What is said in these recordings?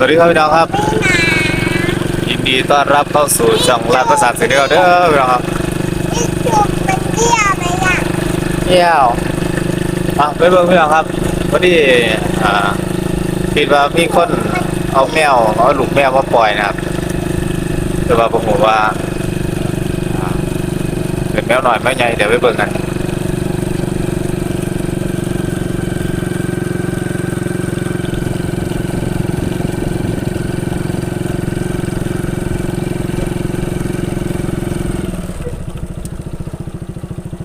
สวัสดีครับพี่น้องครับยินดีต้อนรับเข้าสู่ช่องรักภาษาเสียงเดียวเด้อพี่น้องครับนี่จุ่มเป็นเที่ยวไหมอะเที่ยวอะไปเบิ่งพี่น้องครับพอดีอ่าคิดว่ามีคนเอาแมวเอาลูกแมวมาปล่อยนะครับแต่ว่าผมบอกว่าอ่าเป็นแมวหน่อยแมวใหญ่เดี๋ยวไปเบิ่งกัน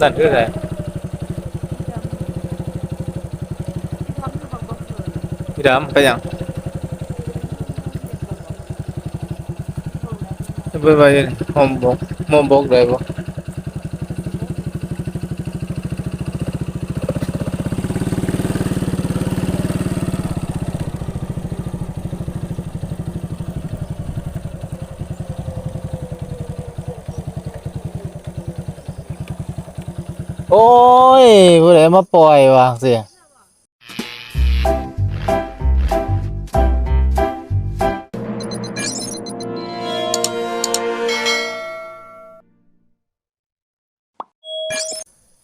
นั่นคืออะไรพี่ดำไปยังจะไปไปหอมบกหอมบกเลยบ่ ผู้ใดมาปล่อยวะเสีย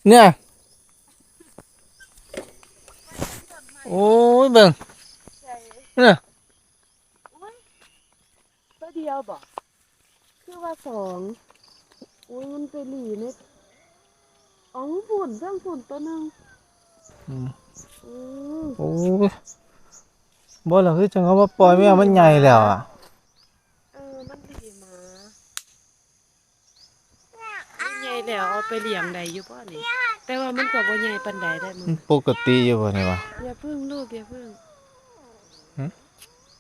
เนี่ย โอ้ยเบิ่งเนี่ยตัวเดียวบอกคือว่าสอง โอ้ยมันไปหลีเนี่ย อ๋อฝุ่นเรื่องฝุ่นตัวหนึงอืมอืมโอ้ยบ่ล่ะคือจังเขามาปล่อยแมวมันใหญ่แล้วอะเออมันดีหมามันใหญ่แล้วเอาไปเลี้ยงได้อยู่ป่ะนี่แต่ว่ามันก็บ่ใหญ่ปานใดได้มึมังนปกติอยู่บ่เนี่ยวะอย่าพึ่งลูกอย่าพึ่งหึ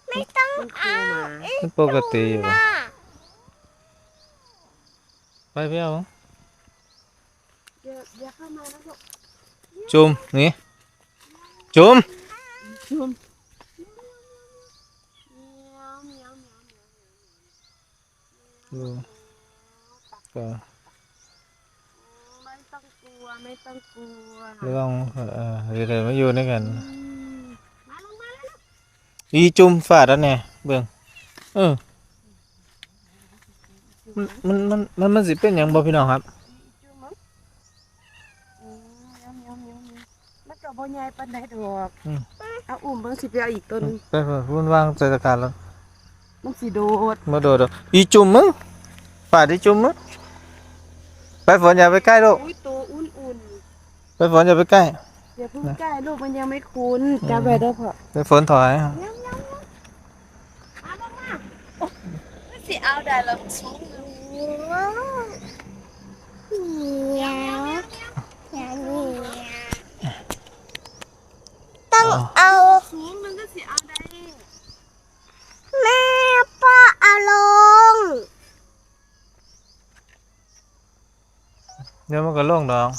ไม่ต้องมันคูหมามันปกติอยู่บ่ไปเพี่เอา อย่าอย่าเข้ามานะลูกจุ่มนี่จุ่มชุมเมียวเมียวเมียวเมียวดูก็ไม่ต้องกลัวไม่ต้องกลัวไม่ต้องเอ่อเดี๋ยวๆมาอยู่ด้วยกันอืมมาลงมาแล้วอีจุ่มฟาดแล้วเนี่ยเบิ่งเออมันมันมันมันมันสิเป็นหยังบ่พี่น้องครับจุ๊บมั้งอืมเมียวเมียวเมียวเมียวมัน ก็บ่ใหญ่ปานใดดอกอืม เอาอุ้มเบิ่งสิไปเอาอีกตัวหนึงไปเพิ่นวุ่นวางใจการแล้วมันสิโดดมาโดดเอาอีจุ่มมึงฟาดอีจุ่มมึงไปฝนอย่าไปใกล้ลูกอุ้ยตัวอุ่นไปฝนอย่าไปใกล้ ๆอย่าเพิ่งใกล้ลูกมันยังไม่คุ้นจับไว้ได้อพ่อไปฝนถอยเมียวเมียวเมียวมาลงมาโอ๊ะมันสิเอาได้แล้วสูงเลยเหนียวเหนียวเหนียวเหนียว ต้องเอาสูงมันก็สิเอาได้แม่พ่อเอาลงเดี๋ยวมันก็ลงดอก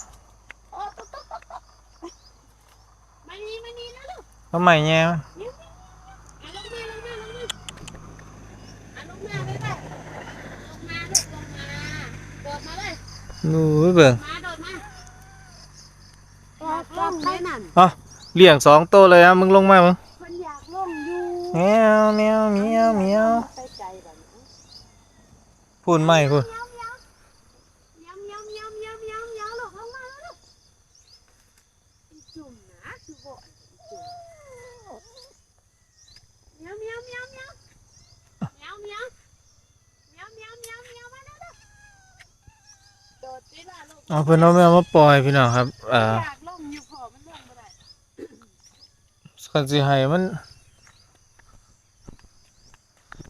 โอ้ตุ๊กตุ๊กตุ๊กตุ๊กมานี่มานี่นะลูกทำไมแง่อะลงมาลงมาลงมาอะลงมาเลยค่ะลงมาลูกลงมาโดดมาเลยดูเบิ่งมาโดดมาอยากล่องเลยนั่นอ๋อ เลี้ยงสองตัวเลยอะมึงลงมามึงเพิ่นอยากล่องอยู่แมวแมวแมวแมวไปไกลแบบนี้พูดไม่พูดเมียวเมียวเมียวเมียวเมียวเมียวเมียวเมียวลูกลงมาแล้วลูกอีจุ่มนะคือบ่อนอีจุ่มเมียวเมียวเมียวเมียวเมียวเมียวเมียวเมียวเมียวเมียวมาแล้วลูกโดดสิล่ะลูกเอาเพิ่นเอาแมวมาปล่อยพี่น้องครับเอ่อ อยากล่องอยู่พอมันล่องบ่ได้ คันสิให้มัน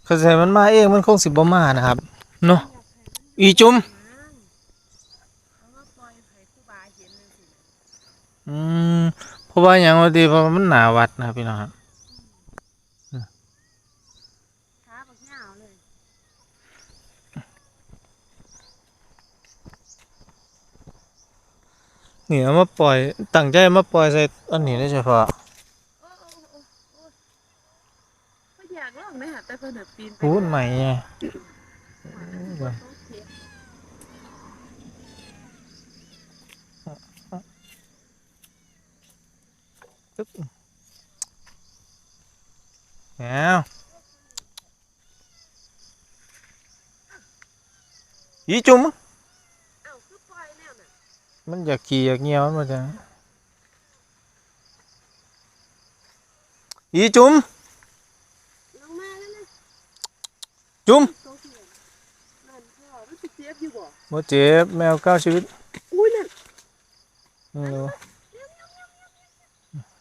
คันสิให้มันมาเองมันคงสิบ่มานะครับเนาะอีจุ่มอืมเพราะว่าหยังว่าดีเพราะว่มันหนาวัดนะครับพี่น้องครับขาบักเหงาเลยนี่เอามาปล่อยตั้งใจมาปล่อยใส่อันนี้โดยเฉพาะ cuốn mày tức nào. Dí chung á. Mình giật gì giật nhau mà trời. Dí chung. จุ่มโตเขียนนั่นพ่อรู้สึกเจ็บอยู่บ่บ่เจ็บแมวเก้าชีวิตอุ้ยนั่นอืม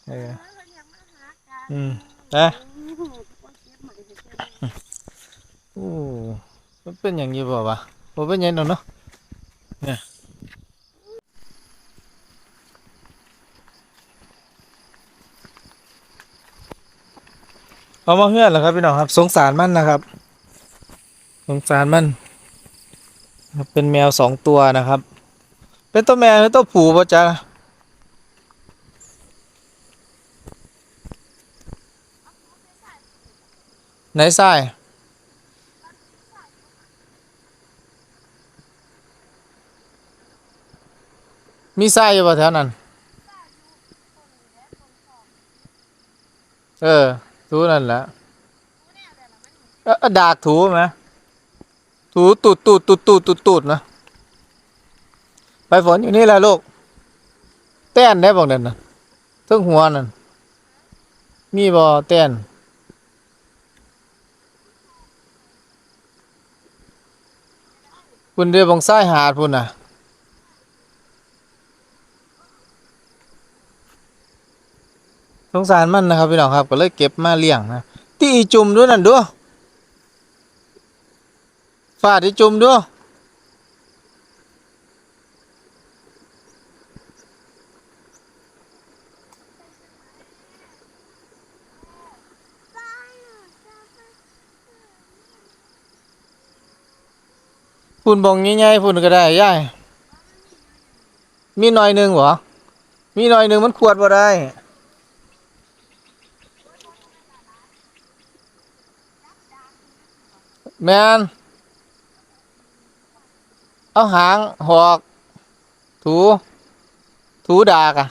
เออเพิ่นอยากมาหากันอืมนะอื้อหือว่าเจ็บใหม่เห็นไหมโอ้มันเป็นอย่างนี้บ่วะบ่เป็นอย่างนั้นเนาะเนี่ยเอามาเฮือนแล้วครับพี่น้องครับ สงสารมันนะครับ สงสารมัน เป็นแมวสองตัวนะครับ เป็นตัวแม่หรือตัวผู้ป่ะจ๊ะไหนทรายมีทรายอยู่ป่ะแถวนั้น เออ ถูนั่นแหละเออดากถูไหม ถูตูดตูดตูดตูดตูดตูดนะไปฝนอยู่นี่แหละลูกแต้นได้บอกเด่นนะเทั้งหัวนั่นมีบ่แต้นคุณเดือบองซ้ายหาดพุ่นน่ะสงสารมันนะครับพี่น้องครับก็เลยเก็บมาเลี้ยงนะตีอีจุ่มด้วยนั่นด้วย ฟาดอีจุ่มด้วยฝุ่นบองใหญ่ๆฝุ่นก็ได้ย่ายมีหน่อยหนึ่งเหรอ มีหน่อยหนึ่งมันขวดบ่ได้แมน เอาหางหอก ถู ถูดากอะ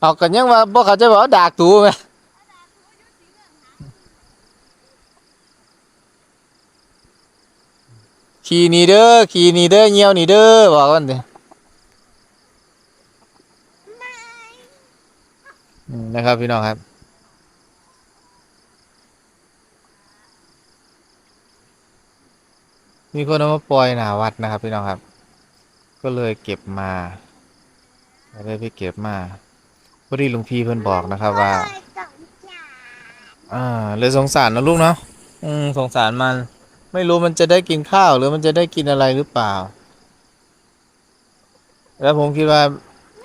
เอากันยังว่าบ่เขาใจะบอกว่าดากถูไหมขี่หนี่เด้อขี่หนี่เด้อเหี่ยวหนี่เด้อบอกกันดิอืมนะครับพี่น้องครับ มีคนเอามาปล่อยหนาวัดนะครับพี่น้องครับ ก็เลยเก็บมาก็เลยไปเก็บมาพอดีหลวงพี่เพิ่นบอกนะครับว่าอ่าเลยสงสารนะลูกเนาะอืมสงสารมัน ไม่รู้มันจะได้กินข้าว หรือมันจะได้กินอะไรหรือเปล่า แล้วผมคิดว่า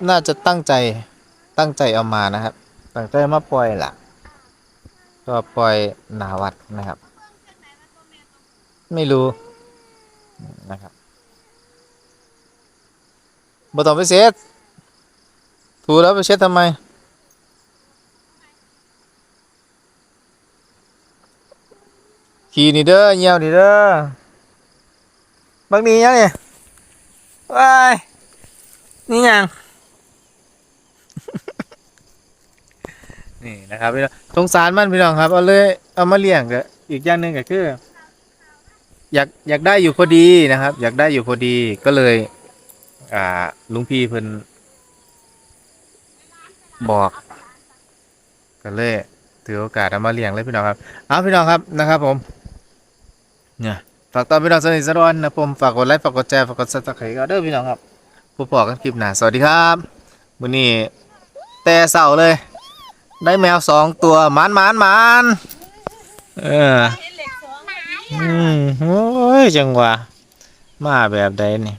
น่าจะตั้งใจตั้งใจเอามานะครับ ตั้งใจมาปล่อยล่ะ ก็ปล่อยหนาวัดนะครับ ไม่รู้ นะครับบ่ต้องไปเช็ดถูแล้วไปเช็ดทำไม ขี่นี่เด้อเหี่ยวนี่เด้อบางนี้ยังเนี่ยว้ายนี่ยังนี่นะครับพี่น้องสงสารมันพี่น้องครับ เอาเลยเอามาเลี้ยงก็อีกอย่างหนึ่งก็คือ อยากอยากได้อยู่พอดีนะครับ อยากได้อยู่พอดีก็เลย อ่าลุงพี่เพิ่นบอกก็เลยถือโอกาสเอามาเลี้ยงเลยพี่น้องครับเอาพี่น้องครับนะครับ ผมเนี่ยฝากตอนพี่น้องสนิทสนวนนะผมฝากกดไลค์ฝากกดแชร์ฝากกดซับสไครต์ก็เด้อพี่น้องครับพบกันคลิปหน้าสวัสดีครับวันนี้แต่เสาเลย ได้แมวสองตัวมานมานมานเออ อืมโอ้ยจังหวะมาแบบใดนี่